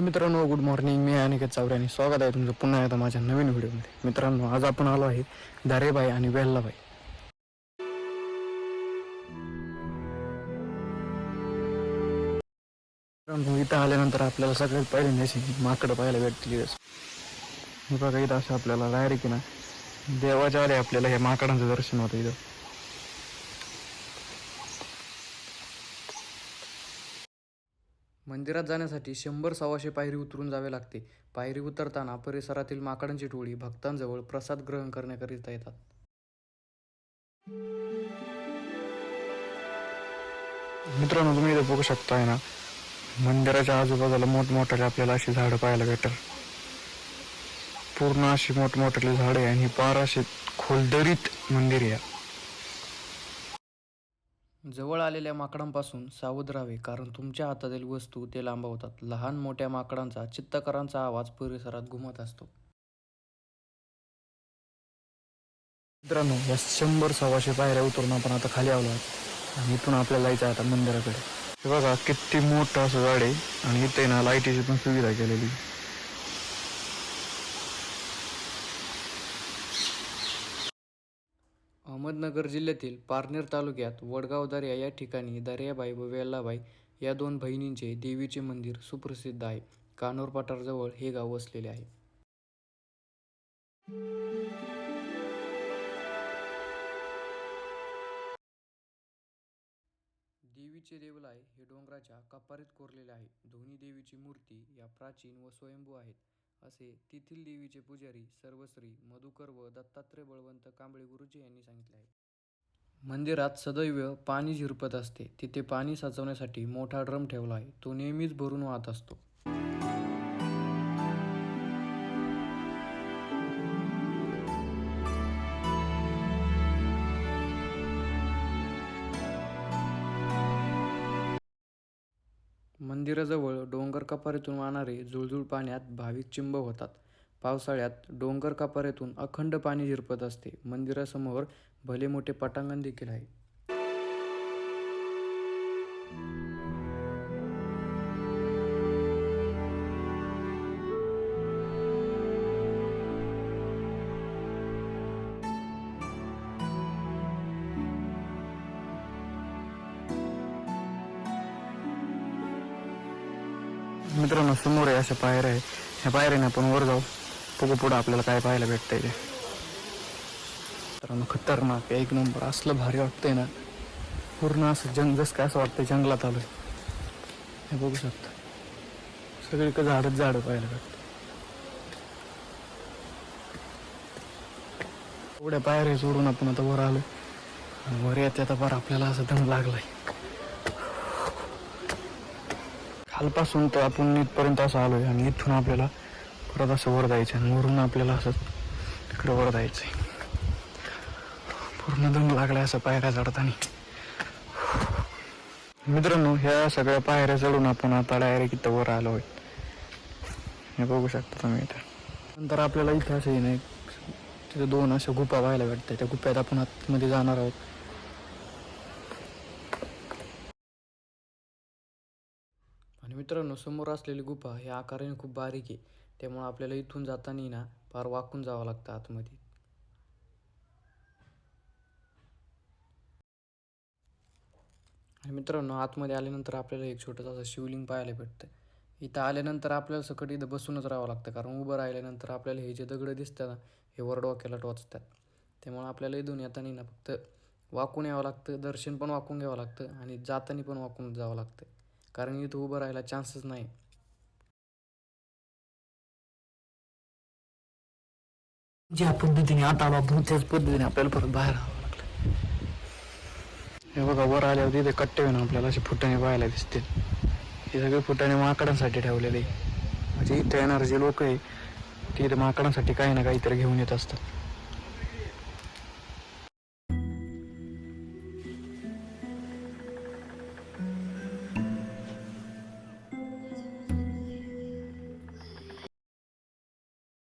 मित्रांनो good morning मी अनिकेत चावरे आणि स्वागत आहे तुमचं पुन्हा एकदा माझ्या नवीन व्हिडिओमध्ये. मित्रांनो आज आपण आलो आहे दारेबाई आणि वेल्लाबाई. मित्रांनो इथं आल्यानंतर आपल्याला सगळ्यात पहिले नशी माकडं पाहायला भेटतील हे बघा इथं असं आपल्याला डायरेक्ट ना देवाच्या आले आपल्याला हे माकडांचं दर्शन होतं इथं. मंदिरात जाण्यासाठी शंभर सव्वाशे पायरी उतरून जावे लागते. पायरी उतरताना परिसरातील माकडांची टोळी भक्तांजवळ प्रसाद ग्रहण करण्याकरिता येतात. मित्रांनो तुम्ही इथं बघू शकताय ना मंदिराच्या आजूबाजूला मोठमोठाले आपल्याला अशी झाडं पाहायला भेटतात. पूर्ण अशी मोठमोठाली झाडे आणि पार अशी खोलदरीत मंदिर आहे. जवळ आलेल्या माकडांपासून सावध राहावे कारण तुमच्या हातातील वस्तू ते लांबवतात. लहान मोठ्या माकडांचा चित्तकरांचा आवाज परिसरात घुमत असतो. मित्रांनो या शंभर सव्वाशे पायऱ्या उतरून आपण आता खाली आलो आहोत. आणि इथून आपल्याला जायचं आहे आता मंदिराकडे. हे बघा किती मोठं असं झाड आहे. आणि इथे ना लाईटीची पण सुविधा केलेली अहमदनगर जिल्ह्यातील पारनेर तालुक्यात वडगाव दर्या या ठिकाणी दर्याबाई व वेल्लाबाई या दोन बहिणींचे देवीचे मंदिर सुप्रसिद्ध आहे. कानोर पठारजवळ हे गाव वसलेले आहे. देवीचे देवलाय हे डोंगराच्या कपारीत कोरलेले आहे. दोन्ही देवीची मूर्ती या प्राचीन व स्वयंभू आहेत. असे तेथील देवीचे पुजारी सर्वश्री मधुकर व दत्तात्रय बळवंत कांबळे गुरुजी यांनी सांगितले आहे. मंदिरात सदैव पाणी झिरपत असते. तिथे पाणी साचवण्यासाठी मोठा ड्रम ठेवला आहे. तो नेहमीच भरून वाहत असतो. मंदिराजवळ डोंगर कपारीतून वाहणारे जुळजुळ पाण्यात भाविक चिंब होतात. पावसाळ्यात डोंगर कपारीतून अखंड पाणी झिरपत असते. मंदिरासमोर भले मोठे पटांगण देखील आहे. मित्रांनो समोर आहे अशा पायऱ्या आहे ह्या पायऱ्याने आपण वर जाऊ. बघू पुढं आपल्याला काय पाहायला भेटतंय ते. मित्रांनो खतरनाक एक नंबर. असलं भारी वाटतंय ना. पूर्ण असं जंग जस काय असं वाटतंय जंगलात आलोय. हे बघू शकता. सगळीकडे झाडच झाडं पाहायला भेटतं एवढ्या पायऱ्या सोडून आपण आता वर आलो वर येते आता बरं आपल्याला असं दम लागलाय. खालपासून तर आपण इथपर्यंत असं आलोय आणि इथून आपल्याला परत असं वर जायचं आणि वरून आपल्याला असं तिकडं वर जायचंय. पूर्ण दम लागलाय असं पायऱ्या चढताना. मित्रांनो ह्या सगळ्या पायऱ्या चढून आपण आता डायरेक्ट इथं वर आलो आहे हे बघू शकता तुम्ही इथं. नंतर आपल्याला इथं असं नाही तिथे दोन अशा गुप्या पाहायला भेटतात. त्या गुप्यात आपण आतमध्ये जाणार आहोत आणि मित्रांनो समोर असलेली गुफा ही आकाराने खूप बारीक आहे. त्यामुळे आपल्याला इथून जाताना ना फार वाकून जावं लागतं आतमध्ये. आणि मित्रांनो आतमध्ये आल्यानंतर आपल्याला एक छोटंसं असं शिवलिंग पाहायला भेटतं. इथं आल्यानंतर आपल्याला सकट इथं बसूनच राहावं लागतं कारण उभं राहिल्यानंतर आपल्याला हे जे दगडं दिसतात ना हे वरडोक्याला टोचतात. त्यामुळं आपल्याला इथून येताना ना फक्त वाकून यावं लागतं दर्शन पण वाकून घ्यावं लागतं आणि जाताना पण वाकून जावं लागतं. कारण इथं उभं राहायला चान्सच नाही. ज्या पद्धतीने आता आलो आपण त्याच पद्धतीने आपल्याला परत बाहेर राहावं लागलं. हे बघा वर आल्यावर तिथे कट्टे होईन आपल्याला असे फुटाणे पाहायला दिसतील. हे सगळे फुटाणे माकडांसाठी ठेवलेले. म्हणजे इथे येणारे जे लोक आहे ते इथे माकडांसाठी काही ना काहीतरी घेऊन येत असतात.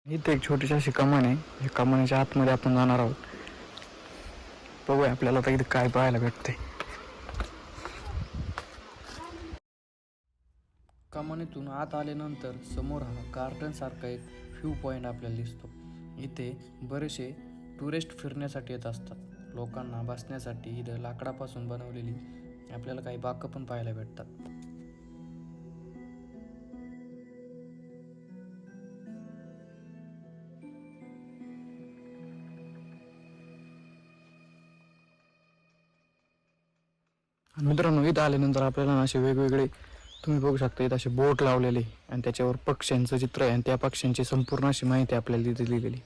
इथे एक छोटीशी अशी कमान आहे. या कमानीच्या आतमध्ये आपण जाणार आहोत. बघूया आपल्याला आता इथे काय पाहायला भेटते कमानीतून आत आल्यानंतर समोर हा गार्डन सारखा एक व्ह्यू पॉईंट आपल्याला दिसतो. इथे बरेचसे टुरिस्ट फिरण्यासाठी येत असतात. लोकांना बसण्यासाठी इथं लाकडापासून बनवलेली आपल्याला काही बाकं पण पाहायला भेटतात. इथं आल्यानंतर आपल्याला असे वेगवेगळे तुम्ही बघू शकता इथं असे बोट लावलेले आणि त्याच्यावर पक्ष्यांचं चित्र आहे आणि त्या पक्ष्यांची संपूर्ण अशी माहिती आपल्याला तिथे लिहिलेली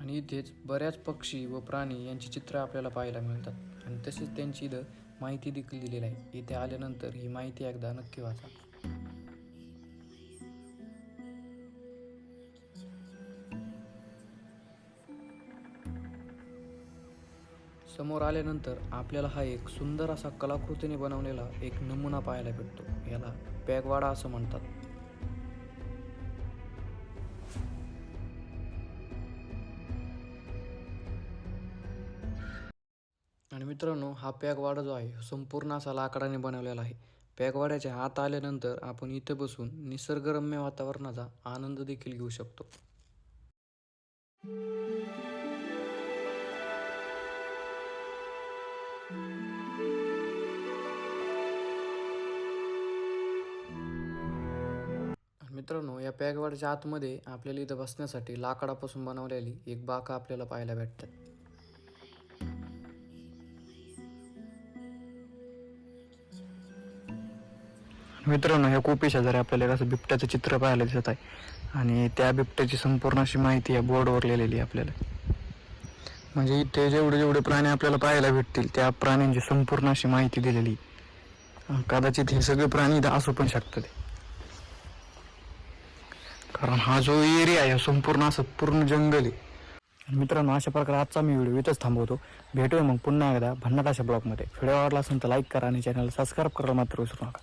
आणि इथेच बऱ्याच पक्षी व प्राणी यांची चित्र आपल्याला पाहायला मिळतात. आणि तसेच त्यांची इथं माहिती देखील दिलेली आहे. इथे आल्यानंतर ही माहिती एकदा नक्की वाचा. समोर आल्यानंतर आपल्याला हा एक सुंदर असा कलाकृतीने बनवलेला एक नमुना पाहायला भेटतो. याला पॅगवाडा असं म्हणतात. आणि मित्रांनो हा पॅगवाडा जो आहे संपूर्ण असा लाकडाने बनवलेला आहे. पॅगवाड्याच्या आत आल्यानंतर आपण इथे बसून निसर्गरम्य वातावरणाचा आनंद देखील घेऊ शकतो. मित्रांनो या पॅगवाडच्या आतमध्ये आपल्याला इथं बसण्यासाठी लाकडापासून बनवलेली एक बाका आपल्याला पाहायला भेटतात. मित्रांनो ह्या कोपी शेजारी आपल्याला एक असं बिबट्याचं चित्र पाहायला दिसत आहे आणि त्या बिबट्याची संपूर्ण अशी माहिती या बोर्डवर लिहिलेली आहे आपल्याला. म्हणजे इथे जेवढे जेवढे प्राणी आपल्याला पाहायला भेटतील त्या प्राण्यांची संपूर्ण अशी माहिती दिलेली कदाचित हे सगळे प्राणी इथं असू पण शकतात. कारण हा जो एरिया आहे संपूर्ण असं पूर्ण जंगल आहे. आणि मित्रांनो अशा प्रकारे आजचा मी व्हिडिओ इथंच थांबवतो. भेटूया मग पुन्हा एकदा भन्नाट अशा ब्लॉगमध्ये व्हिडिओ आवडला असेल तर लाईक करा आणि चॅनल सबस्क्राईब करायला मात्र विसरू नका.